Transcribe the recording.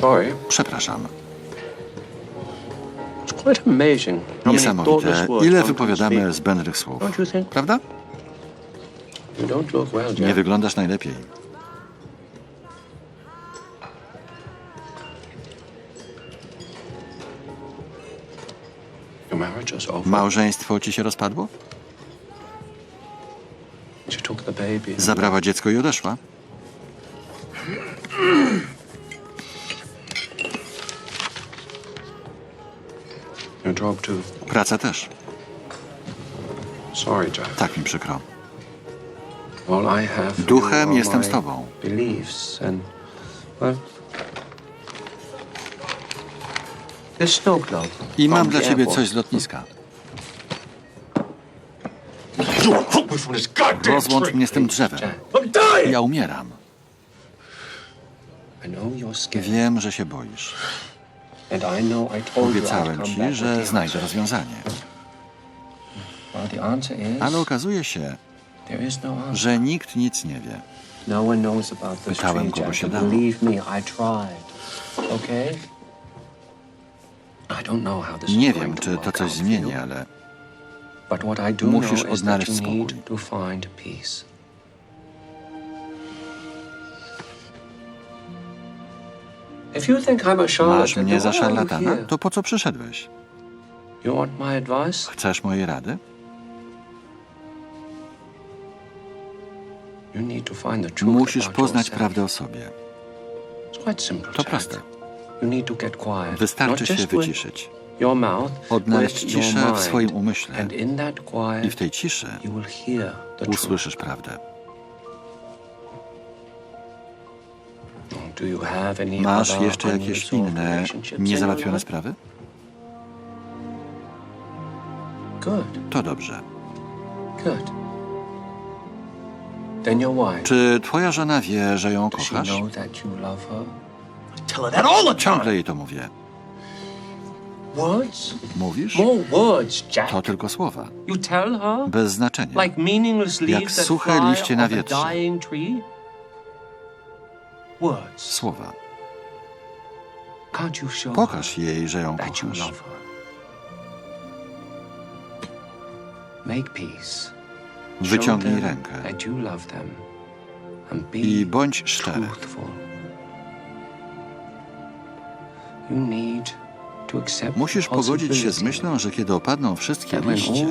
Sorry. Przepraszam. It's quite amazing how many Niesamowite, thoughtless words ile wypowiadamy zbędnych słów. Prawda? You don't look well, Nie wyglądasz najlepiej. Małżeństwo ci się rozpadło? Zabrała dziecko i odeszła? Praca też. Tak mi przykro. Duchem jestem z tobą. Globe. I mam dla ciebie coś z lotniska. Rozłącz mnie z tym drzewem. Ja umieram. Wiem, że się boisz. Obiecałem ci, że znajdę rozwiązanie. Ale okazuje się, no że nikt nic nie wie. No Pytałem, kogo się dało. Nie wiem, czy to coś zmieni, ale Musisz odnaleźć spokój. Masz mnie za szarlatana? To po co przyszedłeś? Chcesz mojej rady? Musisz poznać prawdę o sobie. To proste. Wystarczy się wyciszyć. Odnaleźć ciszę w swoim umyśle. I w tej ciszy usłyszysz prawdę. Masz jeszcze jakieś inne niezałatwione sprawy? To dobrze. Czy twoja żona wie, że ją kochasz? Ciągle jej to mówię. Mówisz? To tylko słowa. Bez znaczenia. Jak suche liście na wietrze. Słowa. Pokaż jej, że ją kochasz. Wyciągnij rękę i bądź szczery. Musisz pogodzić się z myślą, że kiedy opadną wszystkie liście,